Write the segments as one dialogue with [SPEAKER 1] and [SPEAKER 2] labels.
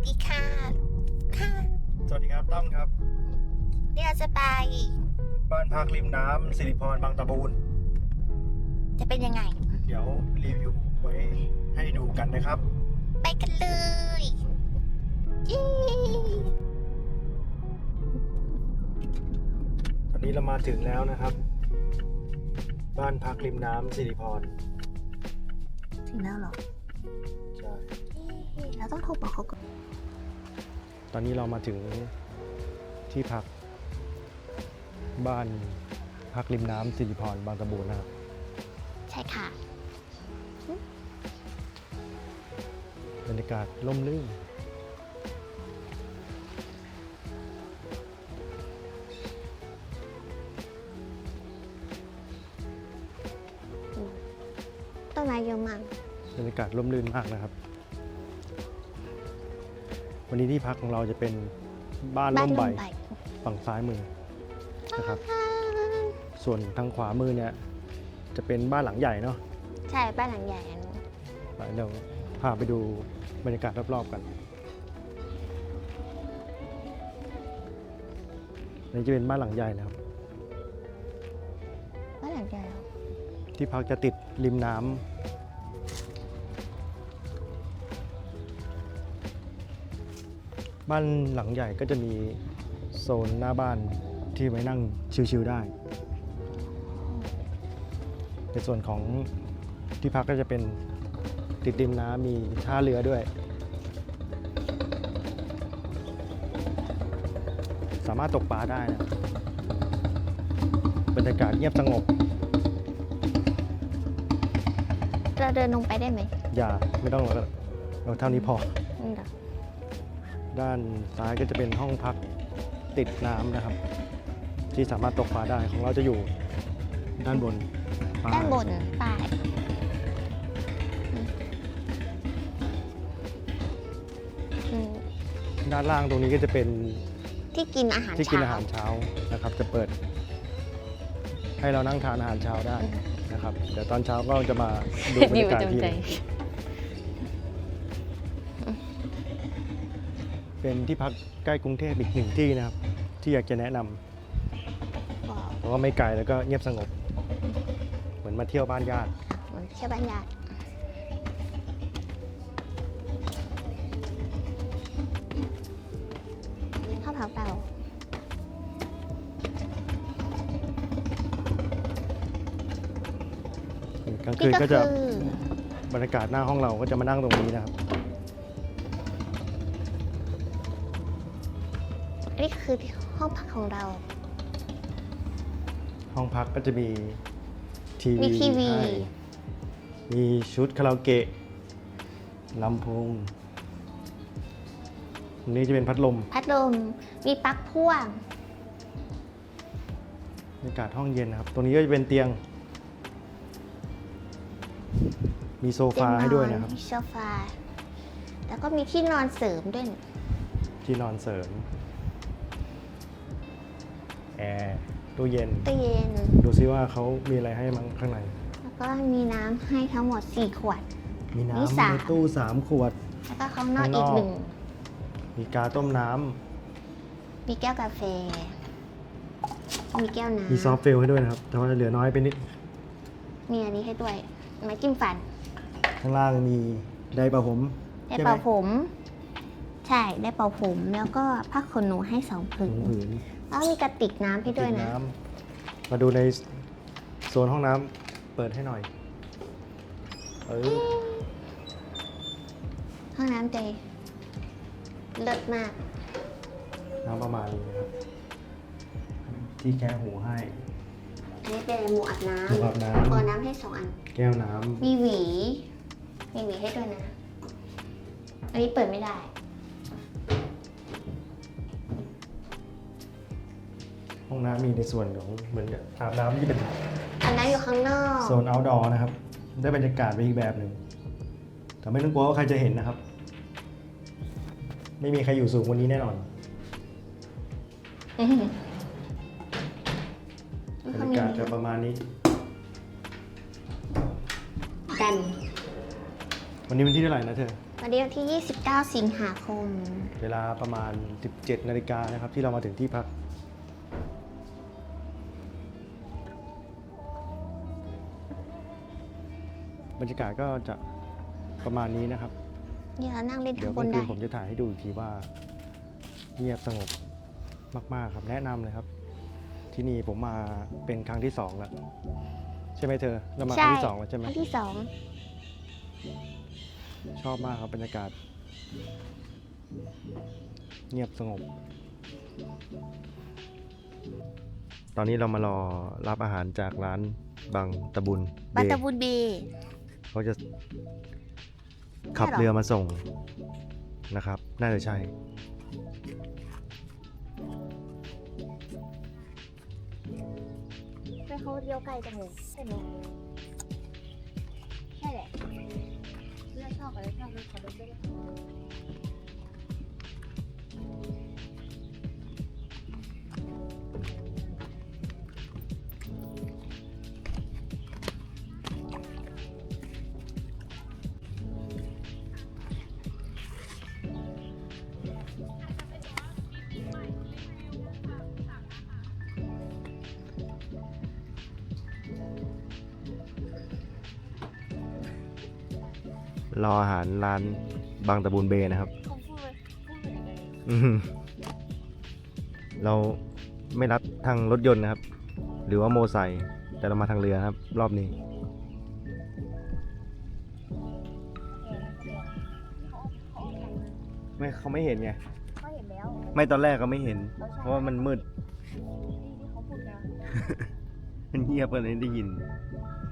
[SPEAKER 1] สดีค่ะ ค่ะ
[SPEAKER 2] สวัสดีครับตั้มครับ
[SPEAKER 1] นี่เราจะไป
[SPEAKER 2] บ้านพักริมน้ำสิริพรบางตะบูน
[SPEAKER 1] จะเป็นยังไง
[SPEAKER 2] เดี๋ยวรีวิวไว้ให้ดูกันนะครับ
[SPEAKER 1] ไปกันเลยเย้
[SPEAKER 2] ตอนนี้เรามาถึงแล้วนะครับ บ้านพักริมน้ำสิริพร
[SPEAKER 1] ถึงแล้วเหรอ
[SPEAKER 2] ใช่
[SPEAKER 1] เอ๊ะเราต้องโทรบอกเขาก่อน
[SPEAKER 2] ตอนนี้เรามาถึงที่พักบ้านพักริมน้ำสิริพรบางตะบูนนะครับ
[SPEAKER 1] ใช่ค่ะ
[SPEAKER 2] บรรยากาศร่มรื่น
[SPEAKER 1] ต้นไม้เยอะมาก
[SPEAKER 2] บรรยากาศร่มรื่นมากนะครับ วันนี้ที่พักของเราจะเป็นบ้าน
[SPEAKER 1] บ้า
[SPEAKER 2] ร่
[SPEAKER 1] น
[SPEAKER 2] ม
[SPEAKER 1] ล
[SPEAKER 2] ใบ
[SPEAKER 1] มใบ
[SPEAKER 2] ฝั่งซ้ายมือนะครับ ส่วนทางขวามือเนี่ยจะเป็นบ้านหลังใหญ่เนาะ
[SPEAKER 1] ใช่บ้านหลังใหญ่อันนู้น
[SPEAKER 2] ไปเดี๋ยวพาไปดูบรรยากาศรอบๆกันอันนี่จะเป็นบ้านหลังใหญ่นะครับ
[SPEAKER 1] บ้านหลังใหญ่เหรอ
[SPEAKER 2] ที่พักจะติดริมน้ำ บ้านหลังใหญ่ก็จะมีโซนหน้าบ้านที่ไว้นั่งชิลๆได้ ในส่วนของที่พักก็จะเป็นติดริมน้ำมีท่าเรือด้วย สามารถตกปลาได้นะบรรยากาศเงียบสงบ
[SPEAKER 1] เราเดินลงไปได้ไหม
[SPEAKER 2] อย่าไม่ต้องหรอกเราเท่านี้พอ
[SPEAKER 1] อืมเหรอ
[SPEAKER 2] ด้านซ้ายก็จะเป็นห้องพักติดน้ำนะครับ ที่สามารถตกปลาได้ของเราจะอยู่ด้านบนป้ย
[SPEAKER 1] ด้านบนป้ายอืม
[SPEAKER 2] ด้านล่างตรงนี้ก็จะเป็น
[SPEAKER 1] ที่กินอาหาร
[SPEAKER 2] ที่กิน
[SPEAKER 1] เช้า
[SPEAKER 2] อาหารเช้านะครับ จะเปิด ให้เรานั่งทานอาหารเช้าได้นะครับเดี๋ยวตอนเช้าก็จะมาดูบรรยากาศที่ เป็นที่พักใกล้กรุงเทพอีกหนึ่งที่นะครับ ที่อยากจะแนะนำ
[SPEAKER 1] ว้าว
[SPEAKER 2] เพราะว่าไม่ไกลแล้วก็เงียบสงบ เหมือนมาเที่ยวบ้านญาติ
[SPEAKER 1] เหมือนเที่ยวบ้านญาติข้าวเผาเต่าก
[SPEAKER 2] ลางคื
[SPEAKER 1] นี่
[SPEAKER 2] น
[SPEAKER 1] ก็
[SPEAKER 2] ก็
[SPEAKER 1] คื
[SPEAKER 2] จะ
[SPEAKER 1] อบ
[SPEAKER 2] รรยากาศหน้าห้องเราก็จะมานั่งตรงนี้นะครับ
[SPEAKER 1] นี่คือห้องพักของเรา
[SPEAKER 2] ห้องพักก็จะมีที
[SPEAKER 1] มี
[SPEAKER 2] วี
[SPEAKER 1] ทีวี
[SPEAKER 2] ให้มีชุดคาราโอเกะลำโพงตรงนี้จะเป็นพัดลม
[SPEAKER 1] พัดลม มีปลั๊กพ่วง
[SPEAKER 2] บรรยากาศห้องเย็นนะครับ ตรงนี้ก็จะเป็นเตียง มีโซฟาให้ด้วยนะครับ
[SPEAKER 1] มีโซฟา แล้วก็มีที่นอนเสริมด้วย
[SPEAKER 2] ที่นอนเสริม แอร์ตู้เย็น
[SPEAKER 1] ตู้เย็น
[SPEAKER 2] ดูซิว่าเขามีอะไรให้มั้งข้างใน
[SPEAKER 1] แล้วก็มีน้ำให้ทั้งหมด 4 ขวด
[SPEAKER 2] มี
[SPEAKER 1] มี
[SPEAKER 2] น้ำ
[SPEAKER 1] สาม
[SPEAKER 2] ในตู้สามขวด
[SPEAKER 1] แล้วก็ข้างนอก
[SPEAKER 2] ข้างน
[SPEAKER 1] อี
[SPEAKER 2] อกก
[SPEAKER 1] หนึ่ง
[SPEAKER 2] มีกาต้มน้ำ
[SPEAKER 1] มีแก้วกาแฟ มีแก้วน้
[SPEAKER 2] มีซอฟต์เฟลให้ด้วยนะครับ แต่ว่าเหลือน้อยไปนิดำ
[SPEAKER 1] มีอันนี้ให้ด้วย ไม้จิ้มฟัน
[SPEAKER 2] ข้างล่างมีไดร์ประผม
[SPEAKER 1] ได้
[SPEAKER 2] ใช่ไหม
[SPEAKER 1] เป่าผม ใช่ ได้เป่าผม แล้วก็ผ้าขนหนูให้สองผื
[SPEAKER 2] ถุ
[SPEAKER 1] น
[SPEAKER 2] งผืน
[SPEAKER 1] แล้วมีกระติกน้ำให้ด้วย
[SPEAKER 2] ติด
[SPEAKER 1] นะ
[SPEAKER 2] น้ำมาดูในโซนห้องน้ำเปิดให้หน่อยเออ
[SPEAKER 1] ห้องน้ำใจเลิศมาก
[SPEAKER 2] น้ำประมาณนี้นะครับ ที่แก้หูให้
[SPEAKER 1] อันนี้เป็นหมูอาบน้
[SPEAKER 2] หมูอาบน้ำำ
[SPEAKER 1] หมูอาบน้ำให้สองอัน
[SPEAKER 2] แก้วน้ำ
[SPEAKER 1] มีหวี มีหวีให้ด้วยนะ อันนี้เปิดไม่ได้
[SPEAKER 2] องน้ำมีในส่วนของเหมือนกับอาบน้ำที่เป็น
[SPEAKER 1] อันนั้นอยู่ข้างนอก
[SPEAKER 2] โซน outdoor นะครับ ได้บรรยากาศไปอีกแบบหนึ่งแต่ไม่ต้องกลัวว่าใครจะเห็นนะครับ ไม่มีใครอยู่สูงกวันนี้แน่นอน
[SPEAKER 1] อืม
[SPEAKER 2] บรรยากาศจะประมาณนี้
[SPEAKER 1] ดัน
[SPEAKER 2] วันนี้วันที่เท่าไหร่นะเธอ
[SPEAKER 1] วันนี้วันที่ 29 สิงหาคม
[SPEAKER 2] เวลาประมาณ 17 นาฬิกานะครับ ที่เรามาถึงที่พัก บรรยากาศก็จะประมาณนี้นะครับ
[SPEAKER 1] เดี๋ยวเรานั่งเล่น
[SPEAKER 2] เดี๋ย
[SPEAKER 1] ข้าวงบ
[SPEAKER 2] กลานงคื
[SPEAKER 1] ได้
[SPEAKER 2] นผมจะถ่ายให้ดูอีกทีว่า เงียบสงบมาก ๆ ครับแนะนำเลยครับ ที่นี่ผมมาเป็นครั้งที่สองแล้วใช่ไหมเธอเรามาครั้งที่สองแล้วใช่ไหม
[SPEAKER 1] ครั้งที่สอง
[SPEAKER 2] ชอบมากครับบรรยากาศ เงียบสงบ ตอนนี้เรามารอรับอาหารจากร้านบางตะบุญเบ
[SPEAKER 1] บัตตาบุญเบ
[SPEAKER 2] เขาจะขับเรือมาส่งนะครับ น่าจะใช่
[SPEAKER 1] ไปเขาเลี้ยวไกลจังเลยใช่ไหมใช่แหละเลือกชอบอะไรชอบเลือกขอรถด้ว
[SPEAKER 2] รออาหารร้านบางตะบุญเบนะครับ
[SPEAKER 1] เขาพูดเลยพูดเลย
[SPEAKER 2] อืมเราไม่รับทางรถยนต์นะครับ หรือว่าโมไซค์แต่เรามาทางเรือครับ รอบนี้ ไม่เขาไม่เห็นไง
[SPEAKER 1] เขาเห็นแล้ว
[SPEAKER 2] ไม่ตอนแรกก็ไม่เห็นเพราะว่ามันมืด
[SPEAKER 1] ที่เขาพูดนะ
[SPEAKER 2] มันเงียบกันเลยได้ยิน
[SPEAKER 1] มัน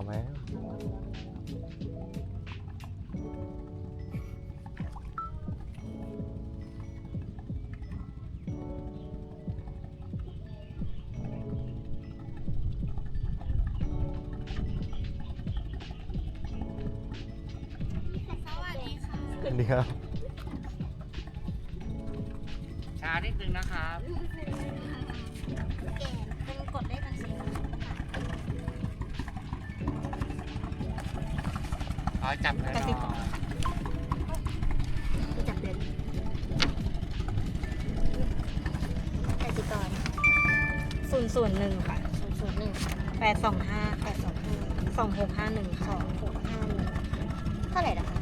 [SPEAKER 1] า
[SPEAKER 2] แล้ว
[SPEAKER 1] สวัสดีค่ะ
[SPEAKER 2] สวัสดีครับ
[SPEAKER 3] ช้านิดนึงนะครับ
[SPEAKER 1] แกเป็นกดเลขบัญชี
[SPEAKER 3] ขอจับหน่อย
[SPEAKER 1] กระซิบที่จับเดือนกสิกร
[SPEAKER 4] ศูนย์ศูนย์หนึ่งค่ะ
[SPEAKER 1] ศูนย์ศูนย์หนึ่ง
[SPEAKER 4] แปดสองห้า
[SPEAKER 1] แปดสองห้า
[SPEAKER 4] สองหกห้าหนึ่ง
[SPEAKER 1] ส
[SPEAKER 4] ค่ะ
[SPEAKER 1] องหกห้าหนึ่งเท่าไหร่นะคะ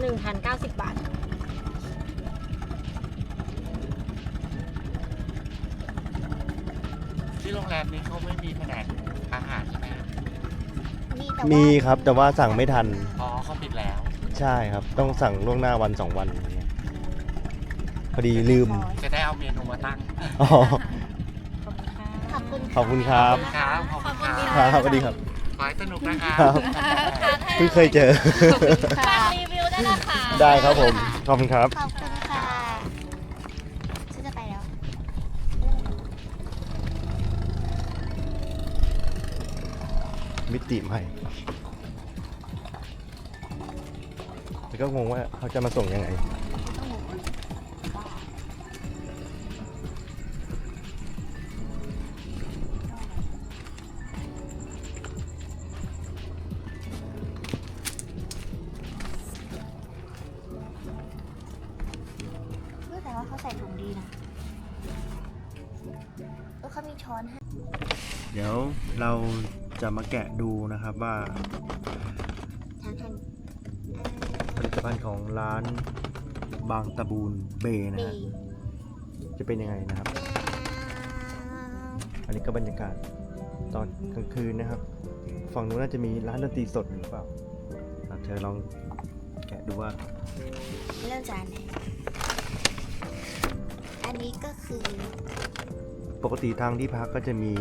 [SPEAKER 4] หนึ่งพันเก้าสิบบาท
[SPEAKER 3] ที่โรงแรมนี้เขาไม่มีแผนกอาหารใช่ไหมครับ
[SPEAKER 1] มีแต่ว่า
[SPEAKER 2] มีครับแต่ว่าสั่งไม่ทัน
[SPEAKER 3] อ๋อเขาปิดแล้ว
[SPEAKER 2] ใช่ครับ ต้องสั่งล่วงหน้าวันสองวันอย่างเงี้ยพอดีลืม
[SPEAKER 3] จะได้เอาเมนูมาตั้ง
[SPEAKER 2] อ๋อ
[SPEAKER 4] ขอบคุณค่ะ
[SPEAKER 1] ขอบคุณค่ะ
[SPEAKER 2] ขอบคุณครับ
[SPEAKER 3] ครับขอบคุณค
[SPEAKER 2] ค
[SPEAKER 3] รั
[SPEAKER 2] รั
[SPEAKER 3] บบ
[SPEAKER 2] สวัสดีครับ
[SPEAKER 3] ขอให้สนุกนะครั
[SPEAKER 2] ครับ บ เพิ่งเคยเจอ
[SPEAKER 4] ฝากรีวิวด้วยนะคะ
[SPEAKER 2] ได้ครับผม ขอบคุณครับ
[SPEAKER 1] ขอบ
[SPEAKER 2] มิติใหม่แต่ก็งงว่าเขาจะมาส่งยังไง
[SPEAKER 1] นะ
[SPEAKER 2] ครับว่า
[SPEAKER 1] ทางทาง
[SPEAKER 2] ผลิตภัณฑ์ของร้านบางตะบูนเบนะ
[SPEAKER 1] ดี
[SPEAKER 2] ฮะจะเป็นยังไงนะครับ อันนี้ก็บรรยากาศตอนกลางคืนนะครับ ฝั่งนู้นน่าจะมีร้านดนตรีสดหรือเปล่าอะเธอลองแกะดูว่า
[SPEAKER 1] เริ่มจากอันไหนอันนี้ก็คือ
[SPEAKER 2] ปกติทางที่พักก็จะมี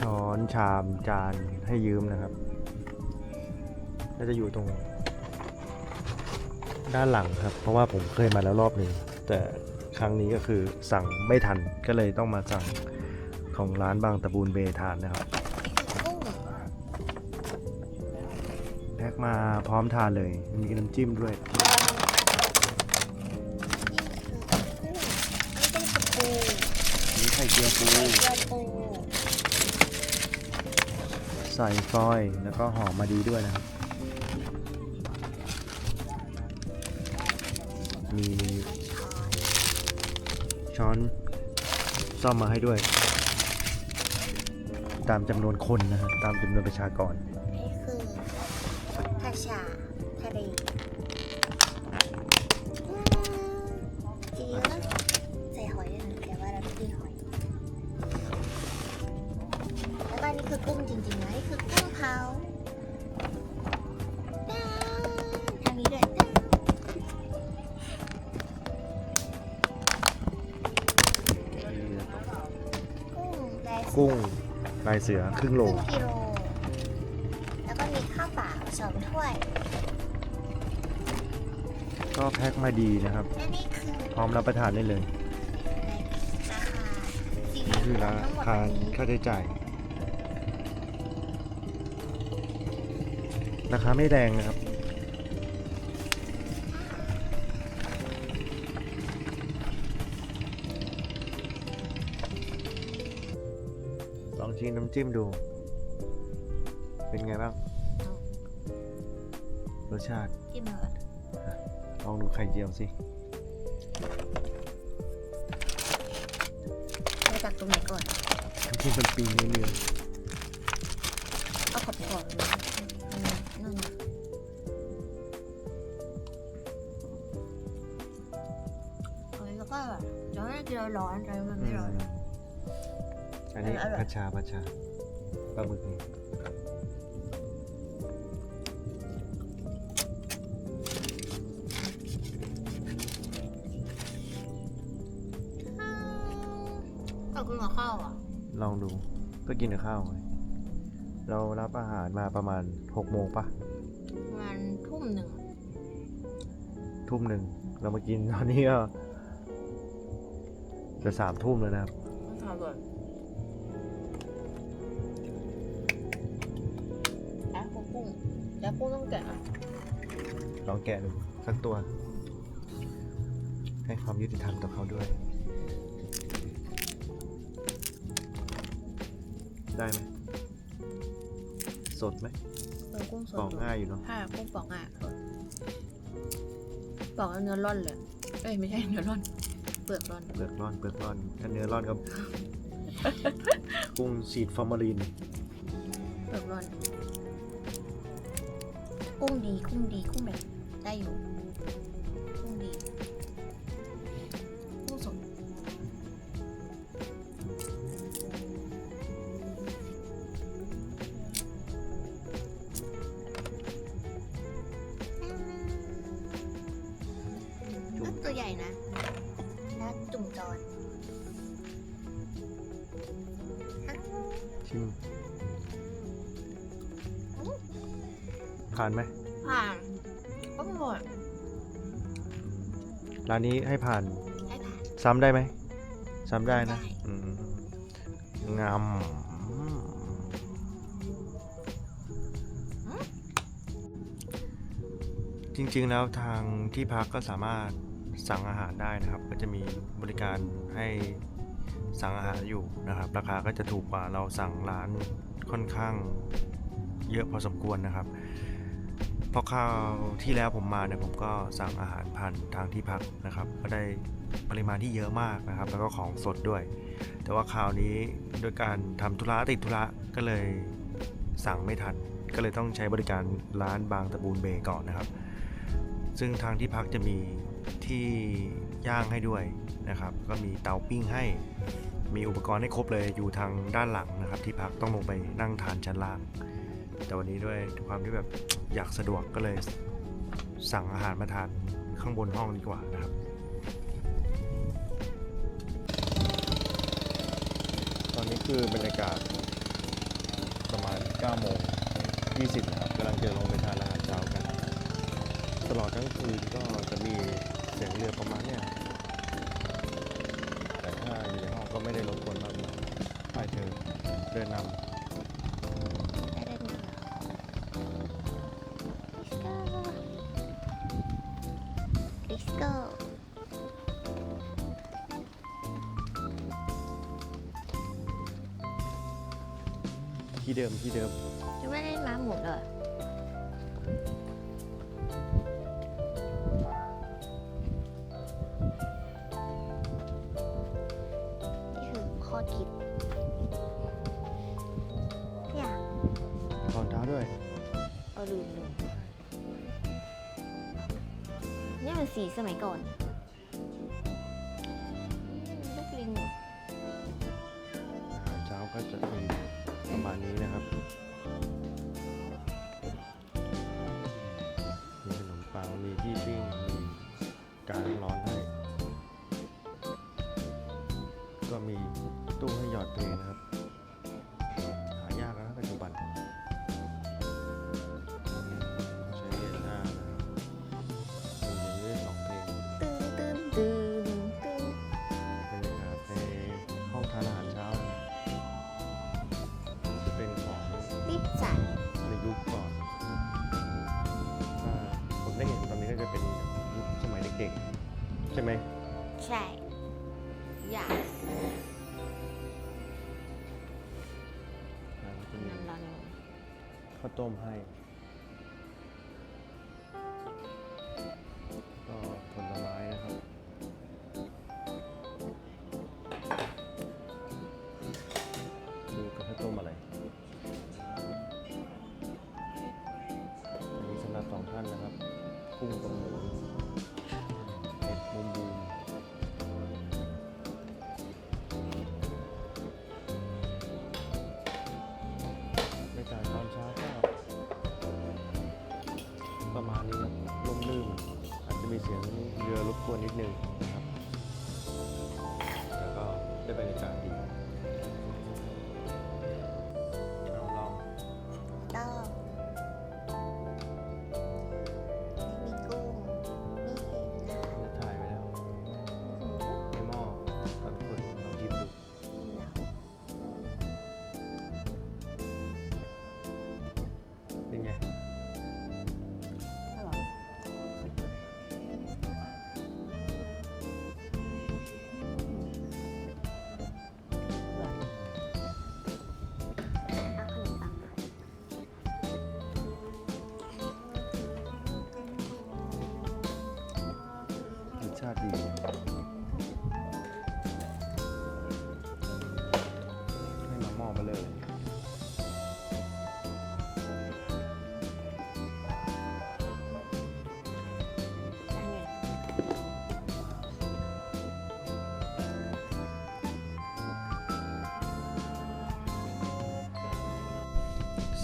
[SPEAKER 2] ช้อนชามจานให้ยืมนะครับน่าจะอยู่ตรงด้านหลังครับ เพราะว่าผมเคยมาแล้วรอบหนึ่งแต่ครั้งนี้ก็คือสั่งไม่ทันก็เลยต้องมาสั่งของร้านบางตะบูนเบทานนะครับ
[SPEAKER 1] กุ้ง
[SPEAKER 2] แพ็คมาพร้อมทานเลย มีน้ำจิ้มด้วย
[SPEAKER 1] นี่คือกุ้งอันนี้เป็นปู
[SPEAKER 2] มีไข่เจียวปู
[SPEAKER 1] ไข่เจียวปู
[SPEAKER 2] ใส่ฟอยล์แล้วก็หอมมาดีด้วยนะครับ มีช้อนซ่อมมาให้ด้วย ตามจำนวนคนนะครับตามจำนวนประชากร
[SPEAKER 1] นี่คือผัดฉ่าทะเล ก็อันนี่คือกุ้งจริงๆนะนี่คือกุ้งเผาทางนี้ด้วยกุ้งลายเสือ
[SPEAKER 2] กุ้งลายเสือครึ่งโล
[SPEAKER 1] ครึ่งกิโล แล้วก็มีข้าวเปล่าสองถ้วย
[SPEAKER 2] ก็แพ็คมาดีนะครับ
[SPEAKER 1] และนี่คือ
[SPEAKER 2] พร้อมรับประทานได้เลย
[SPEAKER 1] ราคาสิ่ง
[SPEAKER 2] นี่คือรา
[SPEAKER 1] ทั้งหมด
[SPEAKER 2] คา
[SPEAKER 1] นี้
[SPEAKER 2] ค่าใช้จ่าย ราคาไม่แรงนะครับ ลองชิมน้ำจิ้มดู เป็นไงบ้าง รสชาติ
[SPEAKER 1] จิ้มเลย
[SPEAKER 2] ลองดูไข่เจียวสิ
[SPEAKER 1] มาจากตรงไหนก่อน
[SPEAKER 2] น้ำจิ้มเป็นปีเนื้อ
[SPEAKER 1] เอาขอบขอบๆเลย ร้อนๆใจมัน
[SPEAKER 2] ๆ
[SPEAKER 1] ไม่ร้อน
[SPEAKER 2] อืมอันนี้
[SPEAKER 1] อร่อย
[SPEAKER 2] ผัดชาผัดชาปลาหมึกนี่
[SPEAKER 1] เอากินกับข้าวอะ
[SPEAKER 2] ลองดูก็กินกับข้าวไงเรารับอาหารมาประมาณหกโมงปะ
[SPEAKER 1] ประมาณทุ่มหนึ่ง
[SPEAKER 2] ทุ่มหนึ่งเรามากินตอนนี้ก็ จะสามทุ่มแล้วนะครับ
[SPEAKER 1] ต้องทำก่อนแล้วกุ้งแล้วกุ้งต้องแกะอะ
[SPEAKER 2] ลองแกะดูสักตัว ให้ความยุติธรรมต่อเขาด้วย ได้ไหมสดไหม
[SPEAKER 1] เออกุ้งสด
[SPEAKER 2] ปอกง่ายอยู่เนาะ
[SPEAKER 1] ถ้ากุ้งปอกง่ายสดปอกแล้วเนื้อร่อนเลย เอ้ยไม่ใช่เนื้อร่อน เปลือกร่อน
[SPEAKER 2] เปลือกร่อนเปลือกร่อนถ้าเนื้อร่อนก็กุ้งฉีดฟอร์มาลีน
[SPEAKER 1] เปลือกร่อน กุ้งดีกุ้งดีกุ้งแบบได้อยู่
[SPEAKER 2] ชิม ผ่านไหม
[SPEAKER 1] ผ่านก็ไม่หมด
[SPEAKER 2] ร้านนี้ให้ผ่าน
[SPEAKER 1] ให้ผ่าน
[SPEAKER 2] ซ้ำได้ไหม ซ้ำได้นะ
[SPEAKER 1] ได้
[SPEAKER 2] อืมงามจริงๆแล้วทางที่พักก็สามารถสั่งอาหารได้นะครับ ก็จะมีบริการให้ สั่งอาหารอยู่นะครับ ราคาก็จะถูกกว่าเราสั่งร้านค่อนข้างเยอะพอสมควรนะครับเพราะคราวที่แล้วผมมาเนี่ยผมก็สั่งอาหารผ่านทางที่พักนะครับ ก็ได้ปริมาณที่เยอะมากนะครับ แล้วก็ของสดด้วย แต่ว่าคราวนี้โดยการทำธุระติดธุระก็เลยสั่งไม่ทัน ก็เลยต้องใช้บริการร้านบางตะบูนเบย์ก่อนนะครับ ซึ่งทางที่พักจะมีที่ย่างให้ด้วยนะครับ ก็มีเตาปิ้งให้ มีอุปกรณ์ให้ครบเลยอยู่ทางด้านหลังนะครับ ที่พักต้องลงไปนั่งทานชั้นล่าง แต่วันนี้ด้วยความที่แบบอยากสะดวกก็เลยสั่งอาหารมาทานข้างบนห้องดีกว่านะครับตอนนี้คือบรรยากาศประมาณ9โมง20นะครับกำลังจะลงไปทานอาหารเช้ากัน ตลอดทั้งคืนก็จะมีเสียงเรือประมาณเนี้ย ก็ไม่ได้รบกวนมากมายไฟเธอเดินน
[SPEAKER 1] ได้ได้หนึ่งเหรอ Let's go Let's go ำ
[SPEAKER 2] ที่เดิมที่เดิม
[SPEAKER 1] จะไม่ได้ม้าหมุนเหรอ สีสมัยก่อนลูกลิง
[SPEAKER 2] อาหารเช้าก็จะมีประมาณนี้นะครับ มีขนมปัง มีที่ปิ้ง มีการร้อนให้ ก็มีตู้ให้หยอดเพลงนะครับ เด็กๆใช่ไหม
[SPEAKER 1] ใช่ อยาก
[SPEAKER 2] อ่าจะมี
[SPEAKER 1] น้ำร้อน
[SPEAKER 2] ข้าวต้มให้ กวนนิดนึงนะครับ แล้วก็ได้บรรยากาศ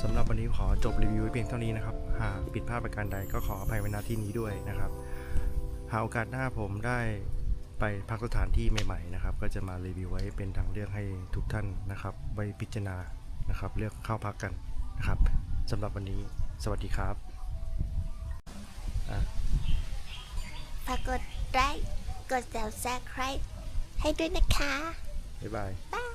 [SPEAKER 2] สำหรับวันนี้ขอจบรีวิวไว้เพียงเท่านี้นะครับ หากผิดพลาดประการใดก็ขออภัยไว้ณที่นี้ด้วยนะครับ หากโอกาสหน้าผมได้ไปพักสถานที่ใหม่ๆนะครับ ก็จะมารีวิวไว้เป็นทางเลือกให้ทุกท่านนะครับไว้พิจารณานะครับ เลือกเข้าพักกันนะครับสำหรับวันนี้สวัสดีครับอะ
[SPEAKER 1] ฝากกดไลค์กด subscribe ให้ด้วยนะคะ
[SPEAKER 2] บ๊ายบาย
[SPEAKER 1] บาย